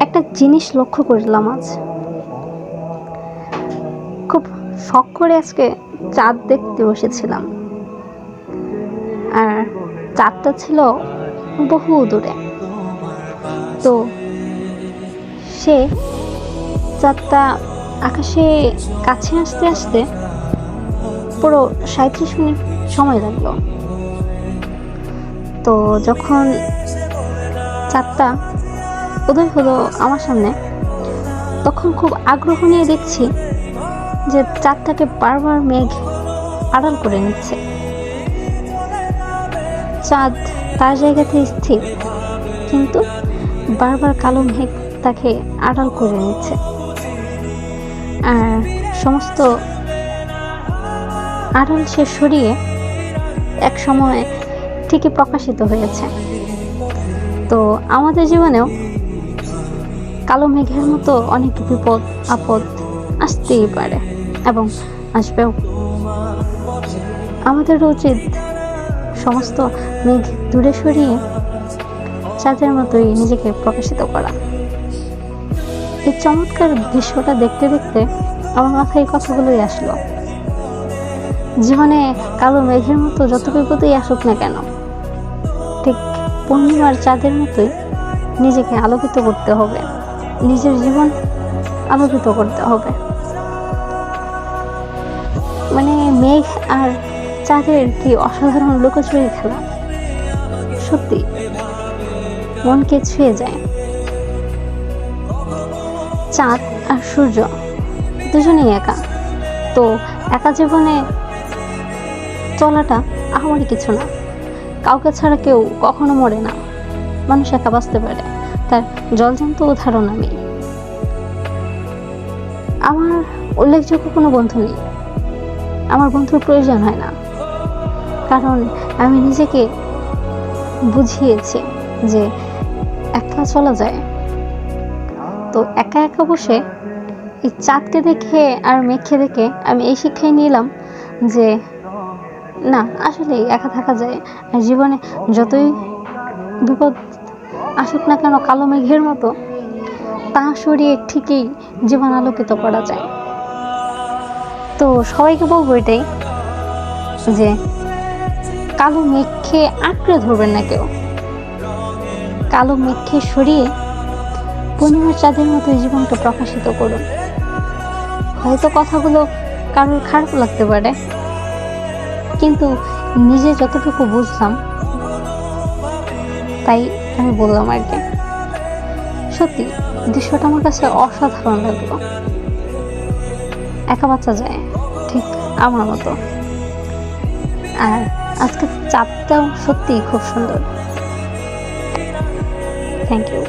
একটা জিনিস লক্ষ্য করলাম আজ। খুব শখ করে আজকে চাঁদ দেখতে বসেছিলাম। আর চাঁদটা ছিল বহু দূরে। তো সে চাঁদটা আকাশে কাছে আসতে আসতে পুরো সাঁত্রিশ মিনিট সময় লাগল। তো যখন চাঁদটা উদয় হলো আমার সামনে। তখন খুব আগ্রহ নিয়ে দেখছি যে চাঁদটাকে বারবার মেঘ আড়াল করে নিচ্ছে। চাঁদ তার জায়গাতে স্থির, কিন্তু বারবার কালো মেঘ তাকে আড়াল করে নিচ্ছে। আর সমস্ত আড়াল সে সরিয়ে এক সময় ঠিকই প্রকাশিত হয়েছে। তো আমাদের জীবনেও কালো মেঘের মতো অনেক বিপদ আপদ আসতেই পারে এবং আসবেও। আমাদের উচিত সমস্ত মেঘ দূরে সরিয়ে চাঁদের মতোই নিজেকে প্রকাশিত করা। এই চমৎকার দৃশ্যটা দেখতে দেখতে আমার মাথায় এই কথাগুলোই আসলো। জীবনে কালো মেঘের মতো যত বিপদই আসুক না কেন, ঠিক পূর্ণিমার চাঁদের মতোই নিজেকে আলোকিত করতে হবে। নিজের জীবন আলোকিত করতে হবে। মানে মেঘ আর চাঁদের কি অসাধারণ লুকোচুরি খেলা? সত্যি, মনকে ছুঁয়ে যায়। চাঁদ আর সূর্য, দুজনেই একা। তো একা জীবনে চলাটা আমারই কিছু না। কাউকে ছাড়া কেউ কখনো মরে না। মানুষ একা বাঁচতে পারে। তার জলজান্ত উদাহরণ আমি আমার উল্লেখযোগ্য কোনো বন্ধু নেই। আমার বন্ধুর প্রয়োজন হয় না। কারণ আমি নিজেকে বুঝিয়েছি যে একা চলা যায়। তো একা একা বসে এই চাঁদকে দেখে আর মেঘকে দেখে আমি এই শিক্ষাই নিলাম যে, না আসলে একা থাকা যায়। আর জীবনে যতই বিপদ আসুক না কেন কালো মেঘের মতো, তা সরিয়ে ঠিকই জীবন আলোকিত করা যায়। তো সবাইকে বলব এটাই যে, কালো মেঘকে আঁকড়ে ধরবেন না কেউ। কালো মেঘকে সরিয়ে পূর্ণিমার চাঁদের মতো এই জীবনটা প্রকাশিত করুন। হয়তো কথাগুলো কারোর খারাপ লাগতে পারে, কিন্তু নিজে যতটুকু বুঝলাম, তাই আমি বললাম আর কি। সত্যি, দৃশ্যটা আমার কাছে অসাধারণ লাগল। একা বাচ্চা যায়, ঠিক আমার মতো। আর আজকে চাঁদটাও সত্যিই খুব সুন্দর। Thank you